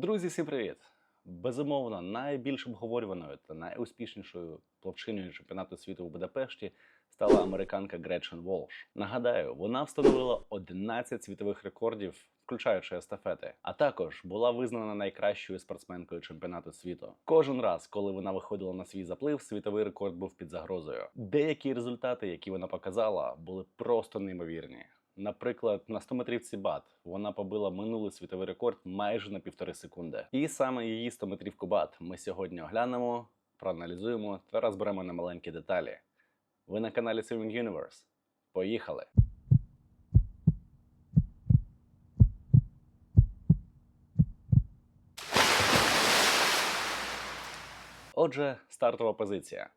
Друзі, всім привіт! Безумовно, найбільш обговорюваною та найуспішнішою плавчиною чемпіонату світу в Будапешті стала американка Гретчен Волш. Нагадаю, вона встановила 11 світових рекордів, включаючи естафети, а також була визнана найкращою спортсменкою чемпіонату світу. Кожен раз, коли вона виходила на свій заплив, світовий рекорд був під загрозою. Деякі результати, які вона показала, були просто неймовірні. Наприклад, на 100 метрівці бат вона побила минулий світовий рекорд майже на півтори секунди. І саме її 100 метрівку бат ми сьогодні оглянемо, проаналізуємо та розберемо на маленькі деталі. Ви на каналі Swimming Universe. Поїхали! Отже, стартова позиція.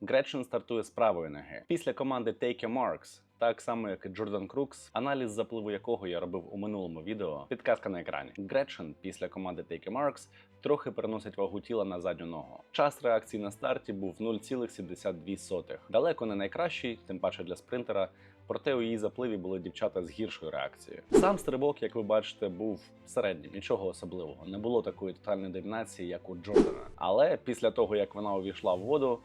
Гретчен стартує з правої ноги. Після команди Take Your Marks, так само як і Джордан Крукс, аналіз запливу якого я робив у минулому відео. Підказка на екрані. Гретчен після команди Take Your Marks трохи переносить вагу тіла на задню ногу. Час реакції на старті був 0,72. Далеко не найкращий, тим паче для спринтера. Проте у її запливі були дівчата з гіршою реакцією. Сам стрибок, як ви бачите, був середнім, нічого особливого. Не було такої тотальної домінації, як у Джордана. Але після того, як вона увійшла в воду,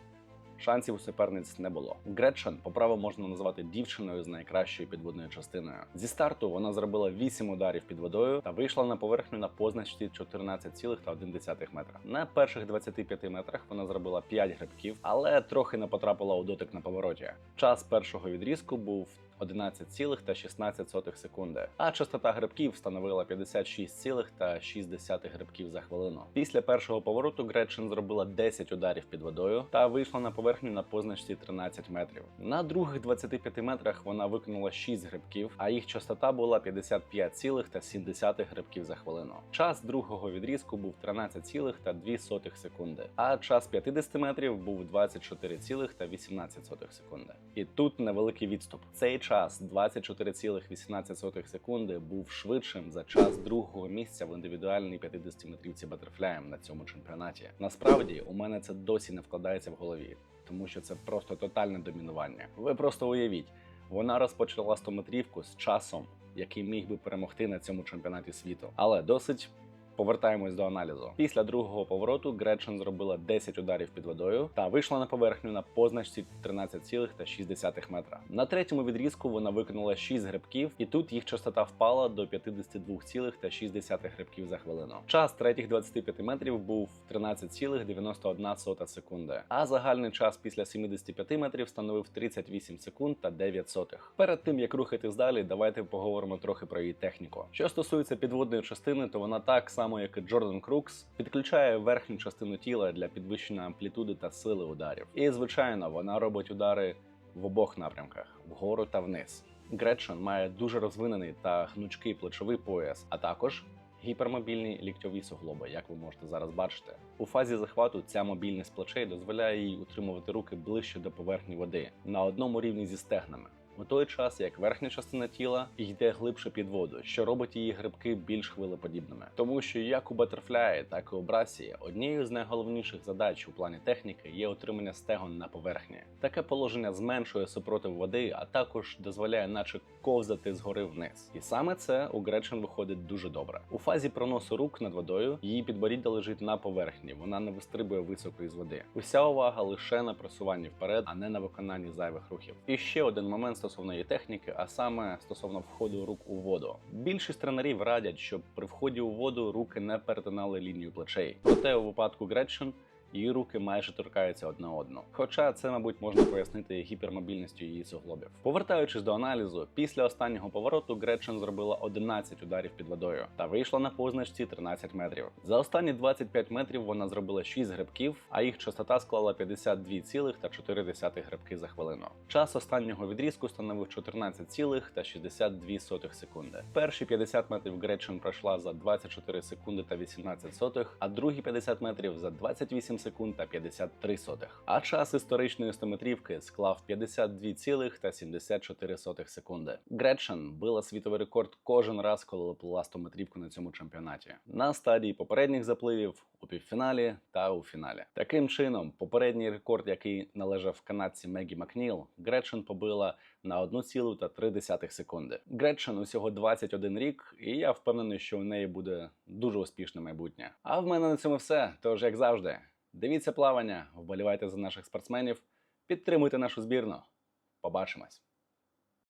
шансів у суперниць не було. Гретшен по праву можна назвати дівчиною з найкращою підводною частиною. Зі старту вона зробила 8 ударів під водою та вийшла на поверхню на позначці 14,1 метра. На перших 25 метрах вона зробила 5 грибків, але трохи не потрапила у дотик на повороті. Час першого відрізку був 11,16 секунди, а частота грибків становила 56,6 грибків за хвилину. Після першого повороту Гретчен зробила 10 ударів під водою та вийшла на поверхню на позначці 13 метрів. На других 25 метрах вона виконала 6 грибків, а їх частота була 55,7 грибків за хвилину. Час другого відрізку був 13,2 секунди, а час 50 метрів був 24,18 секунди. І тут невеликий відступ. Цей час 24,18 секунди був швидшим за час другого місця в індивідуальній 50 метрівці батерфляєм на цьому чемпіонаті. Насправді у мене це досі не вкладається в голові, тому що це просто тотальне домінування. Ви просто уявіть, вона розпочала 100 метрівку з часом, який міг би перемогти на цьому чемпіонаті світу, але досить. Повертаємось до аналізу. Після другого повороту Гретчен зробила 10 ударів під водою та вийшла на поверхню на позначці 13,6 метра. На третьому відрізку вона виконала 6 грибків, і тут їх частота впала до 52,6 грибків за хвилину. Час третіх 25 метрів був 13,91 секунди, а загальний час після 75 метрів становив 38 секунд та 9 сотих. Перед тим як рухатись далі, давайте поговоримо трохи про її техніку. Що стосується підводної частини, то вона так само, як і Джордан Крукс, підключає верхню частину тіла для підвищення амплітуди та сили ударів. І звичайно, вона робить удари в обох напрямках вгору та вниз. Гретчен має дуже розвинений та гнучкий плечовий пояс, а також гіпермобільні ліктьові суглоби, як ви можете зараз бачити. У фазі захвату ця мобільність плечей дозволяє їй утримувати руки ближче до поверхні води на одному рівні зі стегнами. У той час як верхня частина тіла йде глибше під воду, що робить її грибки більш хвилеподібними. Тому що як у батерфляї, так і у брасі однією з найголовніших задач у плані техніки є отримання стегон на поверхні. Таке положення зменшує супротив води, а також дозволяє, наче ковзати згори вниз. І саме це у Гречен виходить дуже добре. У фазі проносу рук над водою її підборіддя лежить на поверхні, вона не вистрибує високо із води. Уся увага лише на просуванні вперед, а не на виконанні зайвих рухів. І ще один момент стосовно її техніки, а саме стосовно входу рук у воду. Більшість тренерів радять, щоб при вході у воду руки не перетинали лінію плечей. Проте у випадку Гретчен її руки майже торкаються одне одного. Хоча це, мабуть, можна пояснити гіпермобільністю її суглобів. Повертаючись до аналізу, після останнього повороту Гретчен зробила 11 ударів під водою та вийшла на позначці 13 метрів. За останні 25 метрів вона зробила 6 грибків, а їх частота склала 52,4 грибки за хвилину. Час останнього відрізку становив 14,62 секунди. Перші 50 метрів Гретчен пройшла за 24 секунди та 18 сотих, а другі 50 метрів за 28 секунд та 53 сотих. А час історичної 100-метрівки склав 52,74 секунди. Гретчен била світовий рекорд кожен раз, коли плила 100-метрівку на цьому чемпіонаті. На стадії попередніх запливів, у півфіналі та у фіналі. Таким чином, попередній рекорд, який належав канадці Мегі Макніл, Гретчен побила на 1,3 секунди. Гретчен усього 21 рік, і я впевнений, що у неї буде дуже успішне майбутнє. А в мене на цьому все. Тож, як завжди, дивіться плавання, вболівайте за наших спортсменів, підтримуйте нашу збірну. Побачимось!